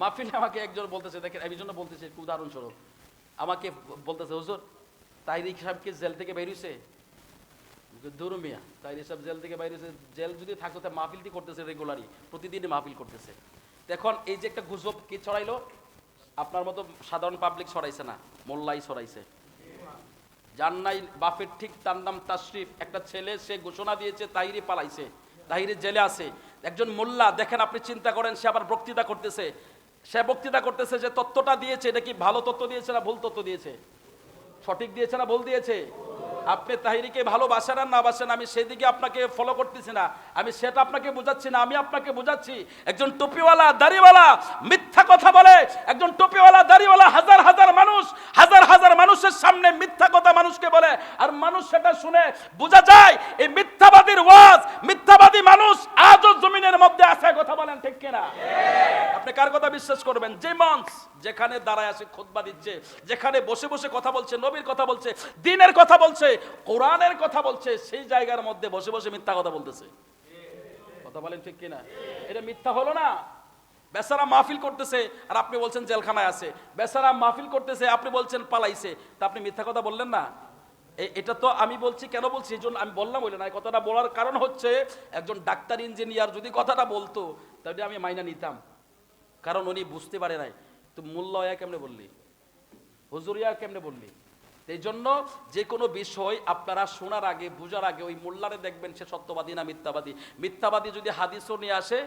মাহফিলে আমাকে একজন বলতেছে, দেখেন এই জন্য বলতেছে উদাহরণস্বরূপ। আমাকে বলতেছে, হুজুর, তাইরিক সাহেবকে জেল থেকে বেরিয়েছে দূর মিয়া তাইরি সাহেব জেল থেকে বাইরেছে জেল যদি থাকতো, তা মাহফিলটি করতেছে রেগুলারই প্রতিদিনই মাহফিল করতেছে। এখন এই যে একটা গুজব কি ছড়াইলো? আপনার মতো সাধারণ পাবলিক ছড়াইছে না, মোল্লাই ছড়াইছে। যার নাই বাপের ঠিক তার নাম তাশরিফ, একটা ছেলে, সে ঘোষণা দিয়েছে তাহিরে পালাইছে তাহিরে জেলে আছে। একজন মোল্লা, দেখেন আপনি চিন্তা করেন, সে আবার বক্তৃতা করতেছে। সে বক্তৃতা করতেছে যে তত্ত্বটা দিয়েছে, এটা কি ভালো তত্ত্ব দিয়েছে না ভুল তত্ত্ব দিয়েছে? সঠিক দিয়েছে না ভুল দিয়েছে? আপনি তাহিরিকে ভালোবাসেন আর না বাসেন, আমি সেদিকে আপনাকে ফলো করতেছি না। আমি সেটা আপনাকে বোঝাচ্ছি না, আমি আপনাকে বোঝাচ্ছি। একজন টুপিওয়ালা, দাড়িওয়ালা মিথ্যা কথা বলে, একজন টুপিওয়ালা, দাড়িওয়ালা হাজার হাজার মানুষ, হাজার হাজার মানুষের সামনে মিথ্যা কথা মানুষকে বলে। আর মানুষ সেটা শুনে, বোঝা যায়, এই মিথ্যাবাদীর ওয়াজ, মিথ্যাবাদী মানুষ আজও জমিনের মধ্যে আছে, কথা বলেন ঠিক কিনা? আপনি কার কথা বিশ্বাস করবেন? যে মঞ্চ যেখানে দাঁড়ায় আসে খোদবা দিচ্ছে, যেখানে বসে বসে কথা বলছে, নবীর কথা বলছে, দিনের কথা বলছে, কোরআনের কথা বলছে, সেই জায়গার মধ্যে বসে বসে মিথ্যা কথা বলতেছে। কথা বলেন ঠিক কিনা? এটা মিথ্যা হলো না। বেচারা মাহফিল করতেছে, আর আপনি বলছেন জেলখানায় আছে। বেচারা মাহফিল করতেছে, আপনি বলছেন পালাইছে। তা আপনি মিথ্যা কথা বললেন না? এটা তো আমি বলছি, কেন বলছি? এই জন্য আমি বললাম বলে না এই কথাটা বলার কারণ হচ্ছে, একজন ডাক্তার ইঞ্জিনিয়ার যদি কথাটা বলতো, তাহলে আমি মাইনা নিতাম। কারণ উনি বুঝতে পারে নাই। তো মূল্য ইয়া কেমনে বললি? হুজুরিয়া কেমনে বললি? এই জন্য যে কোনো বিষয় আপনারা শোনার আগে, বুঝার আগে, ওই মোল্লারে দেখবেন সে সত্যবাদী না মিথ্যাবাদী। মিথ্যাবাদী যদি হাদিসও নিয়ে আসে,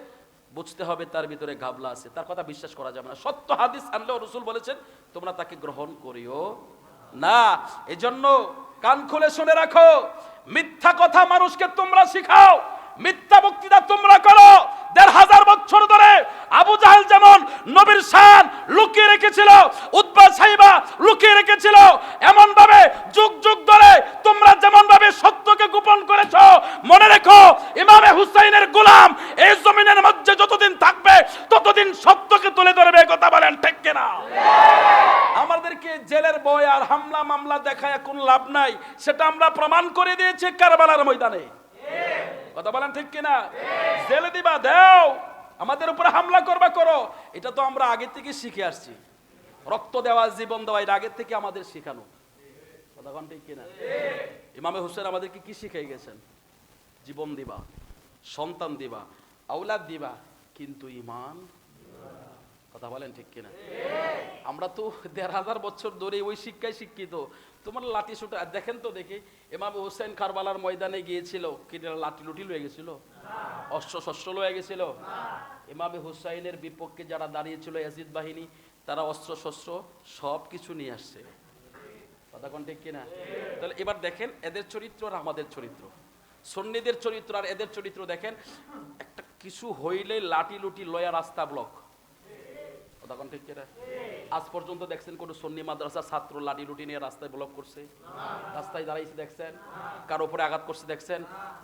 বুঝতে হবে তার ভিতরে ঘাবলা আছে। তার কথা বিশ্বাস করা যাবে না। সত্য হাদিস আনলেও রসুল বলেছেন, তোমরা তাকে গ্রহণ করিও না। এজন্য কান খুলে শুনে রাখো। মিথ্যা কথা মানুষকে তোমরা শিখাও। মিথ্যা বক্তৃতা তোমরা করো। দেড় হাজার বছর ধরে আবু জাহেল যেমন নবীর শান লুকিয়ে রেখেছিল উদ্বা সাহিবা লুকিয়ে রেখেছিল এমন ভাবে যুগ যুগ ধরে তোমরা যেমন ভাবে সত্যকে গোপন করেছ। মনে রেখো, ইমামে হুসাইনের গোলাম এই জমিনের মধ্যে যতদিন থাকবে, ততদিন সত্যকে তুলে ধরবে কথা বলেন, ঠিক কিনা? আমাদেরকে জেলের বয় আর হামলা মামলা দেখায়, কোন লাভ নাই। সেটা আমরা প্রমাণ করে দিয়েছি কারবালার ময়দানে। কথা বলেন, ঠিক কিনা? জেলে দিবা, দাও। আমাদের উপরে হামলা করবা, করো। এটা তো আমরা আগে থেকে শিখে আসছি। রক্ত দেওয়া, জীবন দেওয়া, এটা আগের থেকে আমাদের শেখানো। কথা ঠিক কিনা? ইমামে হোসেন আমাদেরকে কি শিখাই গেছেন? জীবন দিবা, সন্তান দিবা আউলাদ দিবা, কিন্তু ইমান কথা বলেন ঠিক কিনা? আমরা তো দেড় হাজার বছর ধরে ওই শিক্ষায় শিক্ষিত। তোমার লাঠি সুটা দেখেন তো দেখি এমাম হোসেন কারবালার ময়দানে গিয়েছিল, কি লাঠি লুটি লয়ে গেছিল? অস্ত্র শস্ত্র লয়ে গেছিল? ইমামে হুসাইনের বিপক্ষে যারা দাঁড়িয়েছিল, ইয়াজিদ বাহিনী, তারা অস্ত্র শস্ত্র সব কিছু নিয়ে আসছে। কথা ঠিক কিনা? তাহলে এবার দেখেন এদের চরিত্র আর আমাদের চরিত্র। সন্নিদের চরিত্র আর এদের চরিত্র দেখেন, একটা কিছু হইলে লাঠি লুটি লয়া রাস্তা ব্লক। কথা ঠিক কিনা? আজ পর্যন্ত দেখছেন কোন সন্নি মাদ্রাসা ছাত্র লাঠি লুটি নিয়ে রাস্তায় ব্লক করছে? রাস্তায় দাঁড়াইছে দেখছেন? কার উপরে আঘাত করছে দেখছেন?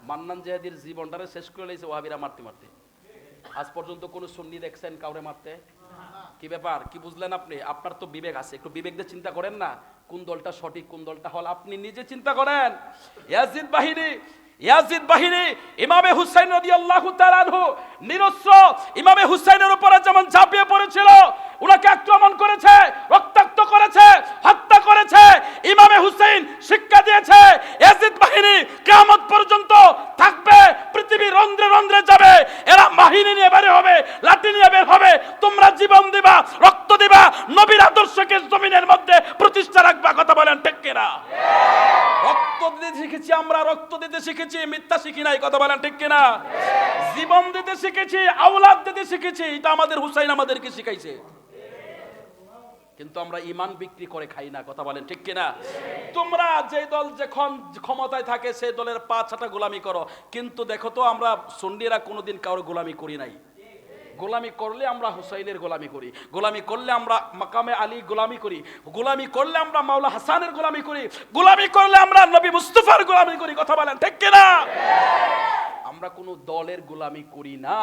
মান্নান জেহাদির জীবনটারে শেষ করে লাইছে ওহাবিরা মারতে মারতে। আজ পর্যন্ত কোন সন্নি দেখছেন কাউরে মারতে? কি ব্যাপার? কি বুঝলেন আপনি? আপনার তো বিবেক আছে। একটু বিবেক দিয়ে চিন্তা করেন না। কোন দলটা সঠিক, কোন দলটা হল? আপনি নিজে চিন্তা করেন। ইয়াজিদ বাহিনী ইয়াজিদ বাহিনী, ইমামে হুসাইন রদি আল্লাহ তালানহু নিরস্ত্র। ইমামে হুসাইনের উপরে যেমন ঝাঁপিয়ে পড়েছিল, উনাকে আক্রমণ করেছে, রক্তাক্ত করেছে, হত্যা করেছে, ইমামে হুসাইন শিক্ষা দিয়েছে ইয়াজিদ বাহিনী কিয়ামত পর্যন্ত থাকবে, পৃথিবী রন্ধ্রে রন্ধ্রে যাবে, এরা বাহিনী নিয়ে বের হবে, লাঠি নিয়ে বের হবে, তোমরা জীবন দিবা, রক্ত দিবা, নবীর আদর্শকে জমিনের মধ্যে প্রতিষ্ঠা রাখবা, কথা বলেন ঠিক কিনা? রক্ত দিতে শিখেছি আমরা, রক্ত দিতে শিখেছি, মিথ্যা শিখি নাই, কথা বলেন ঠিক কিনা? জীবন দিতে শিখেছি, আওলাদ দিতে শিখেছি, এটা আমাদের হুসাইন আমাদেরকে শিখাইছে। কিন্তু আমরা ইমান বিক্রি করে খাই না, কথা বলেন ঠিক কিনা? তোমরা যে দল যখন ক্ষমতায় থাকে, সেই দলের পা ছাটা গোলামি করো। কিন্তু দেখো তো, আমরা সন্ডিরা কোনোদিন কারও গোলামি করি নাই। গোলামি করলে আমরা হুসাইনের গোলামি করি। গোলামি করলে আমরা মাকামে আলী গোলামি করি। গোলামি করলে আমরা মাওলা হাসানের গোলামি করি। গোলামি করলে আমরা নবী মুস্তফার গোলামি করি, কথা বলেন ঠিক কিনা? আমরা কোনো দলের গোলামি করি না।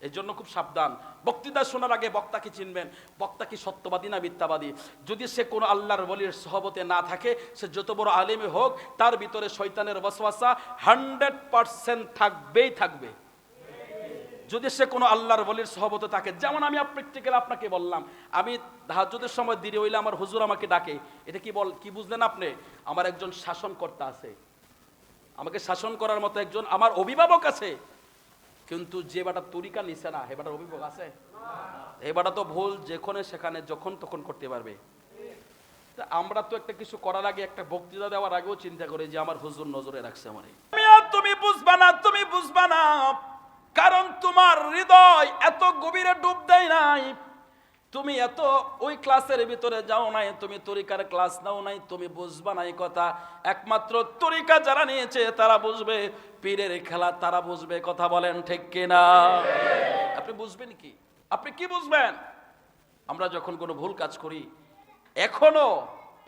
এর জন্য খুব সাবধান। বক্তৃতা শোনার আগে বক্তাকে চিনবেন? বক্তা কি সত্যবাদী না মিথ্যাবাদী? যদি সে কোনো আল্লাহর বলির সহবতে না থাকে, সে যত বড় আলেমে হোক, তার ভিতরে শৈতানের বসবাসা হান্ড্রেড পার্সেন্ট থাকবেই থাকবে। যদি সে কোনো আল্লাহর বলির সহবত থাকে, যেমন আমি প্র্যাকটিক্যাল আপনাকে বললাম, আমি হাজতের সময় দেরি হইলে আমার হুজুর আমাকে ডাকে। এটা কি বল কি বুঝলেন আপনি? আমার একজন শাসনকর্তা আছে। আমাকে শাসন করার মতো একজন আমার অভিভাবক আছে। কিন্তু যে বাটা তরিকা নিছে না, হে বাটার অভিভাবক আছে? হে বাটা তো ভুল, যেখানে সেখানে, যখন তখন করতে পারবে। তা আমরা তো একটা কিছু করার আগে একটা বক্তৃতা দেওয়ার আগেও চিন্তা করি যে আমার হুজুর নজরে রাখছে আমার। তুমি বুঝবা না, তুমি বুঝবা না। কারণ তোমার হৃদয় এত গভীরে ডুব দেয় নাই। তুমি এত ওই ক্লাসের ভিতরে যাও নাই, তুমি তরিকার ক্লাস নাও নাই, তুমি বুঝবা না এই কথা। একমাত্র তরিকা যারা নিয়েছে, তারা বুঝবে, পীরের খেলা তারা বুঝবে, কথা বলেন ঠিক কিনা? আপনি বুঝবেন কি? আপনি কি বুঝবেন? আমরা যখন কোনো ভুল কাজ করি, এখনও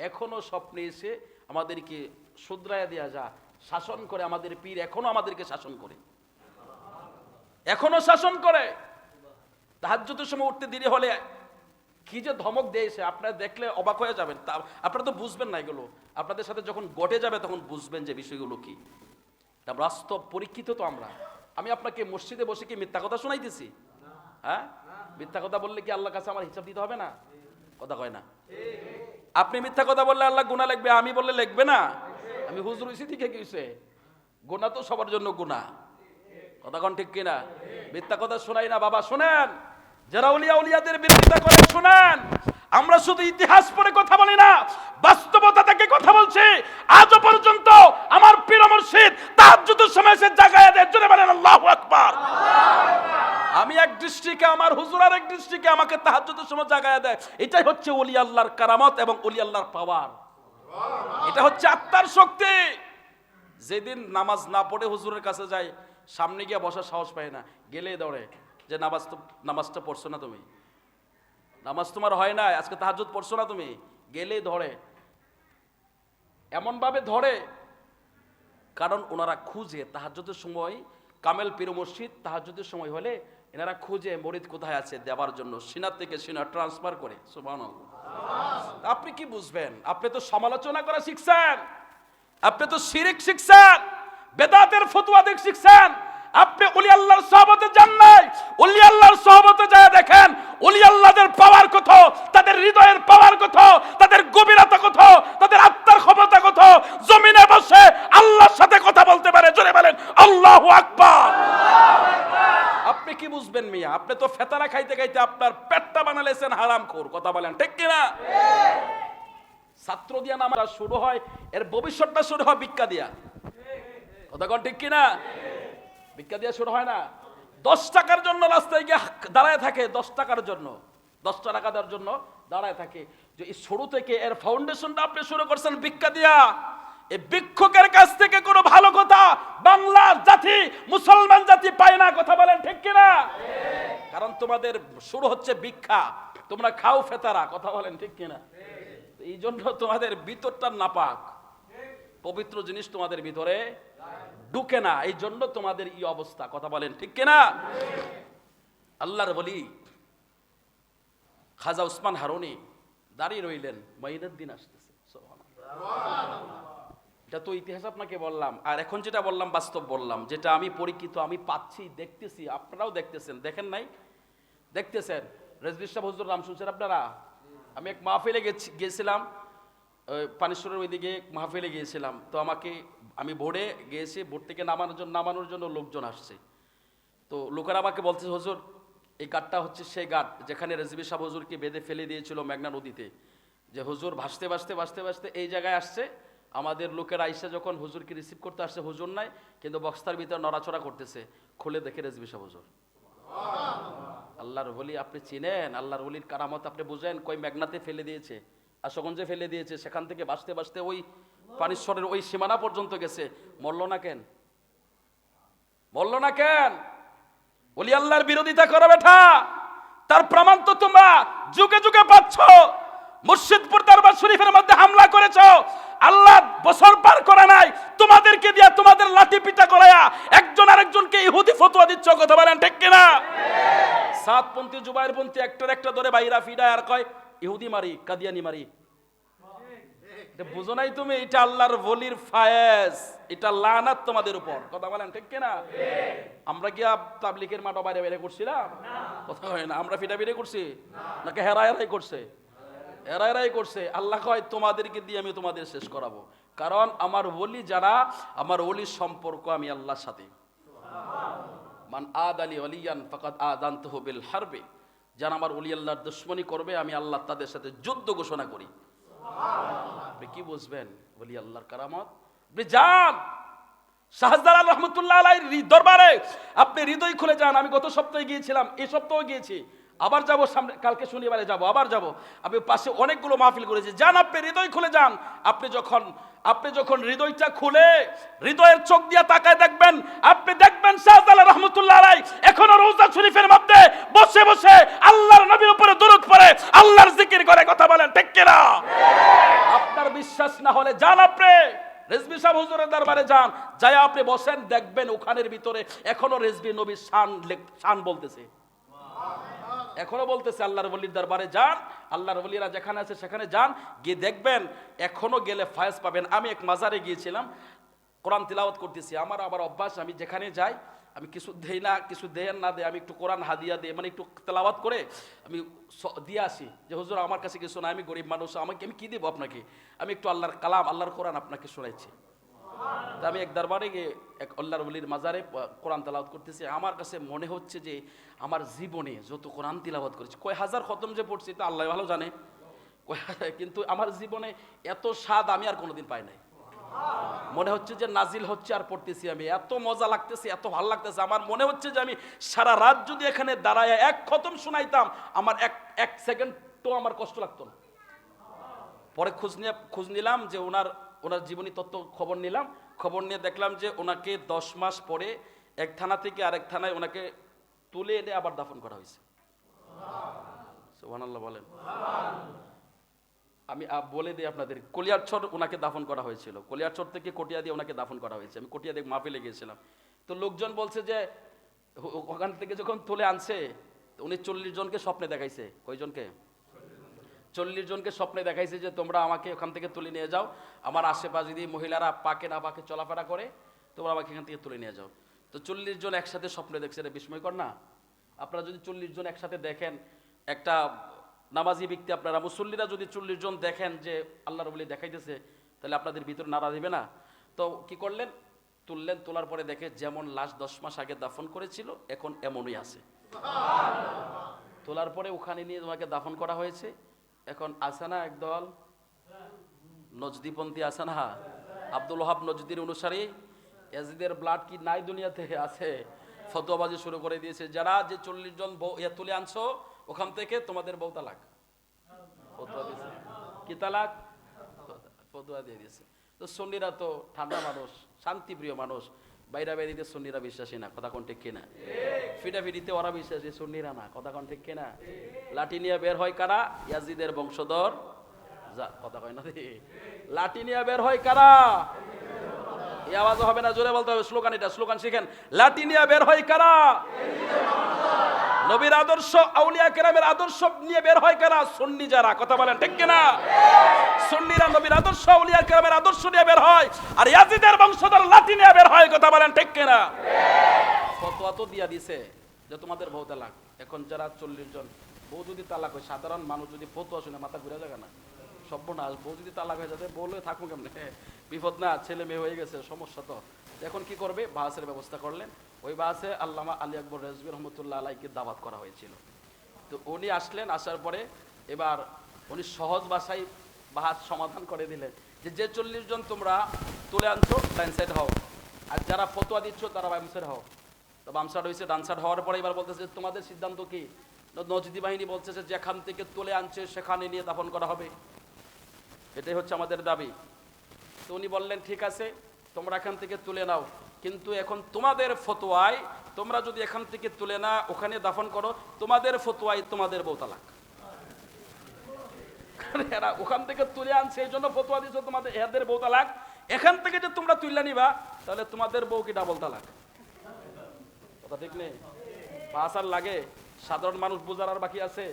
এখনও স্বপ্নে এসে আমাদেরকে শুধরাইয়া দেওয়া যা শাসন করে আমাদের পীর এখনও আমাদেরকে শাসন করে। এখনও শাসন করে। তাহাজ্জুদের সময় উঠতে দেরি হলে কি যে ধমক দিয়েছে আপনারা দেখলে অবাক হয়ে যাবেন। তা, আপনারা তো বুঝবেন না এগুলো। আপনাদের সাথে যখন ঘটে যাবে, তখন বুঝবেন যে বিষয়গুলো কি। বাস্তব পরীক্ষিত তো আমরা। আমি আপনাকে মসজিদে বসে কি মিথ্যা কথা শোনাইতেছি? হ্যাঁ? মিথ্যা কথা বললে কি আল্লাহ কাছে আমার হিসাব দিতে হবে না? কথা কয় না। আপনি মিথ্যা কথা বললে আল্লাহ গুণা লিখবে, আমি বললে লিখবে না? আমি হুজুর হইছি ঠিক হইছে গুণা তো সবার জন্য গুণা কথা কোন ঠিক কিনা? মিথ্যা কথা শোনাই না, বাবা, শোনেন। যারা উলিয়া উলিয়াদের বিরোধিতা করে, শোনেন। আমরা শুধু ইতিহাস পড়ে কথা বলি না, বাস্তবতা থেকে কথা বলছি। আজও পর্যন্ত আমার পীর মুর্শিদ তাহাজ্জুদের সময় এসে জায়গায় দেয়। জোরে বলেন, আল্লাহু আকবার। আমি এক দৃষ্টিকে, আমার হুজুর আর এক দৃষ্টিকে আমাকে তাহাজ্জুদের সময় জাগায় দেয়। এটাই হচ্ছে ওলি আল্লাহর কারামত এবং ওলি আল্লাহর পাওয়ার। এটা হচ্ছে আত্মার শক্তি। যেদিন নামাজ না পড়ে হুজুরের কাছে যায় সামনে গিয়ে বসার সাহস পায় না। গেলে দৌড়ে। যে নামাজ তো নামাজটা পড়ছো না তুমি? নামাজ তোমার হয় না আজকে তাহাজ্জুদ পড়ছো না তুমি? গেলেই ধরে। এমনভাবে ধরে কারণ ওনারা খুঁজে তাহাজ্জুদের সময় কামেল পীর মসজিদ তাহাজ্জুদের সময় হলে এনারা খুঁজে মরিদ কোথায় আছে দেওয়ার জন্য? সিনার থেকে সিনা ট্রান্সফার করে সুবহানাল্লাহ। আপনি কি বুঝবেন? আপনি তো সমালোচনা করা শিখছেন। আপনি তো শিরিক শিখছেন। বেদাতের ফতুয়া দিক শিখছেন। আপনি উলি আল্লাহর সহবতে যান নাই। উলি আল্লাহর সহবতে যায় দেখেন উলি আল্লাহদের পাওয়ার কত, তাদের হৃদয়ের পাওয়ার কত, তাদের গভীরতা কত, তাদের আত্মার ক্ষমতা কত, জমিনে বসে আল্লাহর সাথে কথা বলতে পারে, জোরে বলেন, আল্লাহু আকবার। আপনি কি বুঝবেন মিয়া? আপনি তো ফেতারা খাইতে খাইতে আপনার পেটটা বানালেছেন হারাম খোর কথা বলেন, ঠিক কিনা? ছাত্র দিয়া নামা শুরু হয়, এর ভবিষ্যৎটা শুরু হয় ভিক্ষা দিয়া। কথা ঠিক কিনা? ভিক্ষা দিয়া শুরু হয় না। দশ টাকার জন্য রাস্তায় গিয়ে দাঁড়ায় থাকে, দশ টাকার জন্য। দশ টাকা দেওয়ার জন্য দাঁড়ায় থাকে। যে এই শুরু থেকে এর ফাউন্ডেশনটা আপনি শুরু করছেন ভিক্ষা দিয়া। এই ভিক্ষুকের কাছ থেকে কোনো ভালো কথা বাংলা জাতি, মুসলমান জাতি পায় না, কথা বলেন ঠিক কিনা? কারণ তোমাদের শুরু হচ্ছে ভিক্ষা। তোমরা খাও ফেতারা, কথা বলেন ঠিক কিনা? এই জন্য তোমাদের ভিতরটা নাপাক। পবিত্র জিনিস তোমাদের ভিতরে ঢুকে না, এই জন্য তোমাদের এই অবস্থা। কথা বলেন ঠিক কিনা? আল্লাহর বলি, খাজা উসমান হারুনি দাঁড়িয়ে রইলেন মাইনের দিন আসতেছে। এটা তো ইতিহাস আপনাকে বললাম। আর এখন যেটা বললাম, বাস্তব বললাম। যেটা আমি পরিচিত আমি পাচ্ছি, দেখতেছি, আপনারাও দেখতেছেন। দেখেন নাই? দেখতেছেন? রেজবি সাহেব, হুজুর নাম শুনছেন আপনারা? আমি এক মাহফিলে গেছি গিয়েছিলাম ওই পানেশ্বরের ওইদিকে মাহফিলে গিয়েছিলাম। তো আমাকে আমি বোর্ডে গিয়েছি বোর্ড থেকে নামানোর জন্য নামানোর জন্য লোকজন আসছে। তো লোকেরা আমাকে বলছে, হুজুর, এই গাটটা হচ্ছে সেই গাট যেখানে রেজবি সাহেব হজুরকে বেঁধে ফেলে দিয়েছিল মেঘনা নদীতে। যে হুজুর ভাসতে ভাসতে ভাসতে ভাসতে এই জায়গায় আসছে। আমাদের লোকেরা আইসা যখন হুজুরকে রিসিভ করতে আসছে, হুজুর নাই, কিন্তু বক্সটার ভিতরে নড়াচড়া করতেছে। খুলে দেখে রেজবি সাহেব হুজুর। আল্লাহর বলি আপনি চিনেন, আল্লাহর বলির কারামত আপনি বুঝেন, কই মেঘনাতে ফেলে দিয়েছে। আশগঞ্জে ফেলে দিয়েছে। সেখান থেকে বাঁচতে বাঁচতে ওই পানিশ্বরের ওই সীমানা পর্যন্ত গেছে। মরল না কেন? মরল না কেন? বলি আল্লাহর বিরোধিতা করো বেঠা তার প্রমাণ তো তোমরা যুগে যুগে পাচ্ছ। মুর্শিদপুর দরবার শরীফের মধ্যে হামলা করেছ। আল্লাহ বছর পার করে নাই। তোমাদেরকে দিয়া তোমাদের লাঠি পিটা করায়া একজন আরেকজনকে ইহুদি ফতোয়া দিচ্ছ। কথা বলেন ঠিক কিনা? সাতপন্থী জুবাইরপন্থী একটার একটা ধরে বাইরা ফিডায় আর কয় ইহুদি মারি, কাদিয়ানি মারি। বুঝো নাই তুমি, এটা আল্লাহর বলির ফায়েজ এটা লানাত তোমাদের উপর। কথা বলেন ঠিক কিনা? আমরা কি তাবলিকের মাঠ বাইরে বাইরে করছিলাম। কথা হয় না, আমরা ফিটা ফিরে করছি? নাকি হেরা হেরাই করছে? হেরা হেরাই করছে। আল্লাহ কয়, তোমাদেরকে দিয়ে আমি তোমাদের শেষ করাবো। কারণ আমার ওলি যারা, আমার ওলির সম্পর্ক আমি আল্লাহর সাথে। মান আদ আলী অলিয়ান ফাকাদ আদান্তহু বিল হারবে। যারা আমার অলি আল্লাহর দুশ্মনী করবে আমি আল্লাহ তাদের সাথে যুদ্ধ ঘোষণা করি। আপনি কি বুঝবেন অলি আল্লাহর কারামত যান! শাহজালাল রহমতুল্লাহ আলাই দরবারে আপনি হৃদয় খুলে যান। আমি গত সপ্তাহে গিয়েছিলাম এই সপ্তাহে গিয়েছি। আবার যাব সামনে, কালকে শনিবারে যাব, আবার যাব। আমি পাশে অনেকগুলো মাহফিল করেছি। যান আপনি, হৃদয় খুলে যান। আপনি যখন আপনি যখন হৃদয়টা খুলে, হৃদয়ের চোখ দিয়ে তাকায় দেখবেন, আপনি দেখবেন শাহজালাল রহমতুল্লাহ আলাই এখনও রোজা শরীফের মধ্যে বসে বসে আল্লাহর নবীর উপরে দরুদ পড়ে, আল্লাহর জিকির করে কথা বলেন, ঠিক আপনার বিশ্বাস না হলে যান আপনি। রেজবি সাহেব হুজুরের দরবারে যান। যাই আপনি বসেন, দেখবেন ওখানের ভিতরে এখনও রেজবি নবীর শান শান বলতেছে। এখনও বলতেছে, আল্লাহর বলির দরবারে যান, আল্লাহর বলিরা যেখানে আছে সেখানে যান। গিয়ে দেখবেন, এখনও গেলে ফায়েজ পাবেন। আমি এক মাজারে গিয়েছিলাম, কোরআন তিলাওয়াত করতেছি। আমার আবার অভ্যাস, আমি যেখানে যাই, আমি কিছু দেই না, কিছু দেয় না দেয় আমি একটু কোরআন হাদিয়া দিই মানে একটু তেলাওয়াত করে আমি দিয়ে আসি যে, হুজুর, আমার কাছে কিছু না আমি গরিব মানুষ, আমাকে আমি কী দেবো আপনাকে? আমি একটু আল্লাহর কালাম, আল্লাহর কোরআন আপনাকে শোনাইছি। তা আমি এক দরবারে গিয়ে এক আল্লাহর বলির মাজারে কোরআন তেলাওয়াত করতেছি। আমার কাছে মনে হচ্ছে যে আমার জীবনে যত কোরআন তিলাওয়াত করেছি, কয় হাজার খতম যে পড়ছি তা আল্লাহ ভালো জানে। কিন্তু আমার জীবনে এত স্বাদ আমি আর কোনোদিন পাই নাই। মনে হচ্ছে যে নাজিল হচ্ছে আর পড়তেছি আমি। এত মজা লাগতেছে, এত ভালো লাগতেছে। আমার মনে হচ্ছে যে আমি সারা রাত যদি এখানে দাঁড়ায় এক খতম শোনাইতাম, আমার এক এক সেকেন্ড তো আমার কষ্ট লাগতো না। পরে খোঁজ নিয়ে খোঁজ নিলাম যে ওনার ওনার জীবনী তত্ত্ব খবর নিলাম। খবর নিয়ে দেখলাম যে ওনাকে দশ মাস পরে এক থানা থেকে আরেক থানায় ওনাকে তুলে এনে আবার দাফন করা হয়েছে। বলেন। আমি বলে দিই আপনাদের কলিয়ারছর ওনাকে দাফন করা হয়েছিল। কলিয়ারছর থেকে কটিয়া দিয়ে ওনাকে দাফন করা হয়েছে। আমি কটিয়া দিয়ে মাহফিলে গিয়েছিলাম। তো লোকজন বলছে যে ওখান থেকে যখন তুলে আনছে উনি চল্লিশ জনকে স্বপ্নে দেখাইছে। কয়জনকে? চল্লিশ জনকে স্বপ্নে দেখাইছে যে তোমরা আমাকে ওখান থেকে তুলে নিয়ে যাও। আমার আশেপাশে যদি মহিলারা পাকে না পাকে চলাফেরা করে, তোমরা আমাকে এখান থেকে তুলে নিয়ে যাও। তো চল্লিশ জন একসাথে স্বপ্নে দেখছে, এটা বিস্ময়কর না? আপনারা যদি চল্লিশ জন একসাথে দেখেন, একটা নামাজি ব্যক্তি আপনারা, মুসল্লিরা যদি চল্লিশ জন দেখেন যে আল্লাহর বলি দেখাইতেছে, তাহলে আপনাদের ভিতরে নাড়া দিবে না। তো কি করলেন? তুললেন, তোলার পরে দেখে যেমন লাশ দশ মাস আগে দাফন করেছিল, এখন এমনই আছে। তোলার পরে ওখানে নিয়ে তোমাকে দাফন করা হয়েছে। এখন আছে না একদল? নজদিপন্থী আছে না? আব্দুল ওহাব নজদির অনুসারী, এজিদের ব্লাড কি নাই দুনিয়াতে আছে। ফতোয়াবাজি শুরু করে দিয়েছে। যারা যে চল্লিশ জন ইয়া তুলে আনছো, ওখান থেকে তোমাদের বউ তালাক। দিয়েছে। কি তালাক? ফতোয়া দিয়ে দিয়েছে। তো সন্নিরা তো ঠান্ডা মানুষ, শান্তিপ্রিয় মানুষ। বাইরা বাইরিতে সুন্নিরা বিশ্বাসী না, কথা কোন ঠিক কিনা? ফিটাফিটিতে ওরা বিশ্বাসী, সুন্নিরা না, কথা কোন ঠিক কিনা? লাঠি নিয়ে বের হয় কারা? ইয়াজিদের বংশধর কথা কয় না। লাঠি নিয়ে বের হয় কারা? এই আওয়াজ হবে না, জোরে বলতে হবে, স্লোগান এটা, স্লোগান শিখেন। লাঠি নিয়ে বের হয় কারা? নবীর আদর্শ, আউলিয়া কেরামের আদর্শ নিয়ে বের হয় কারা? সুন্নি যারা, কথা বলেন ঠিক কিনা? সুন্নিরা নবীর আদর্শ আউলিয়া কেরামের আদর্শ নিয়ে বের হয়। আর ইয়াজিদের বংশধর লাঠি নিয়ে বের হয়, কথা বলেন ঠিক কিনা? ফতোয়া তো দিয়া দিছে যে তোমাদের বউ তালাক। এখন যারা চল্লিশ জন, বউ যদি তালাক হয়, সাধারণ মানুষ যদি ফতোয়া শুনে মাথা ঘুরে যাবে না? সর্বনাশ, বউ যদি তালাক হয়ে যাবে বলে থাকুক কেমনে? বিপদ না, ছেলে মেয়ে হয়ে গেছে, সমস্যা তো। এখন কি করবে? বাহাসের ব্যবস্থা করলেন। ওই বাহাসে আল্লামা আলী আকবর রেজবি রহমতুল্লাহ আলাইকে দাওয়াত করা হয়েছিল। তো উনি আসলেন, আসার পরে এবার উনি সহজ ভাষায় বাহাস সমাধান করে দিলেন। যে যে চল্লিশ জন তোমরা তুলে আনছো ডাইন সাইড হও। আর যারা ফতোয়া দিচ্ছ, তারা বাম সাইড হও। তো বাম সাইড হয়েছে ডান সাইড হওয়ার পরে এবার বলতেছে তোমাদের সিদ্ধান্ত কি? নজদি বাহিনী বলছে যে, যেখান থেকে তুলে আনছে, সেখানে নিয়ে দাফন করা হবে। এটাই হচ্ছে আমাদের দাবি। তো উনি বললেন, ঠিক আছে, তোমরা এখান থেকে তুলে নাও। কিন্তু এখন তোমাদের ফতোয়ায়, তোমরা যদি এখান থেকে তুলে না, ওখানে দাফন করো, তোমাদের ফতোয়ায় তোমাদের বউ তালাক এরা, ওখান থেকে তুলে আনছে, এই জন্য ফতোয়া দিচ্ছ তোমাদের, এদের বউ তালাক। এখান থেকে যে তোমরা তুললে নিবা, তাহলে তোমাদের বউ কি ডাবল তালাক? কথা ঠিক নেই? পাঁচ আর লাগে, সাধারণ মানুষ বোঝার আর বাকি আছে?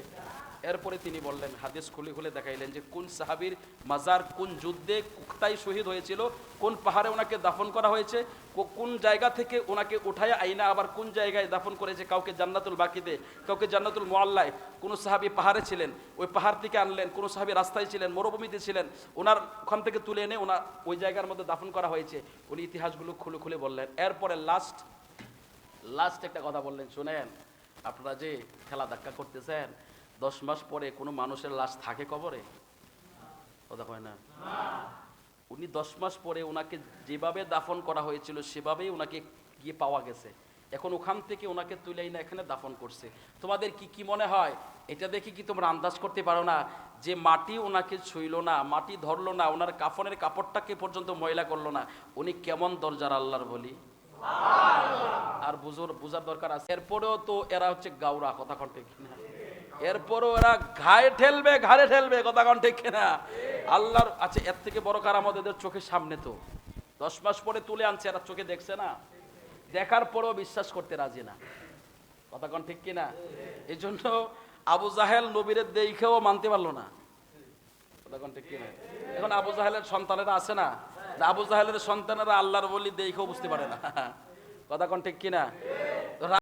এরপরে তিনি বললেন, হাদিস খুলে খুলে দেখাইলেন যে কোন সাহাবীর মাজার কোন যুদ্ধে কোথায় শহীদ হয়েছিল, কোন পাহাড়ে ওনাকে দাফন করা হয়েছে কোন জায়গা থেকে ওনাকে উঠায় আইনা আবার কোন জায়গায় দাফন করেছে, কাউকে জান্নাতুল বাকিতে, কাউকে জান্নাতুল মোয়াল্লায় কোনো সাহাবী পাহাড়ে ছিলেন, ওই পাহাড় থেকে আনলেন, কোনো সাহাবী রাস্তায় ছিলেন, মরুভূমিতে ছিলেন, ওনার ওখান থেকে তুলে এনে ওনার ওই জায়গার মধ্যে দাফন করা হয়েছে। উনি ইতিহাসগুলো খুলে খুলে বললেন। এরপরে লাস্ট লাস্ট একটা কথা বললেন, শুনেন, আপনারা যে খেলা ধাক্কা করতেছেন দশ মাস পরে কোনো মানুষের লাশ থাকে কবরে? কথা কয় না। উনি দশ মাস পরে ওনাকে যেভাবে দাফন করা হয়েছিল, সেভাবেই ওনাকে গিয়ে পাওয়া গেছে। এখন ওখান থেকে ওনাকে তুলে না এখানে দাফন করছে। তোমাদের কি কি মনে হয়? এটা দেখে কি তোমরা আন্দাজ করতে পারো না? যে মাটি ওনাকে ছুঁইল না, মাটি ধরলো না ওনার কাফনের কাপড়টাকে পর্যন্ত ময়লা করল না। উনি কেমন দরজার আল্লাহর বলি? আর বুঝোর, বোঝার দরকার আছে। এরপরেও তো এরা হচ্ছে গাউরা কথা কন কিনা? এরপরও এরা ঘায়ে ঠেলবে, ঘাড়ে ঠেলবে, কথা কন ঠিক কিনা? আল্লাহর আচ্ছা এর থেকে বড় কার আমাদের এদের চোখের সামনে তো। দশ মাস পরে তুলে আনছে, এরা চোখে দেখছে না? দেখার পরেও বিশ্বাস করতে রাজি না। কথা কন ঠিক কিনা? এই জন্য আবু জাহেল নবীরের দেখেও মানতে পারল না। কথা ঠিক কিনা? এখন আবু জাহেলের সন্তানেরা আছে না, আবু জাহেলের সন্তানেরা আল্লাহর বলি দেখেও বুঝতে পারে না। কথা কন ঠিক কিনা?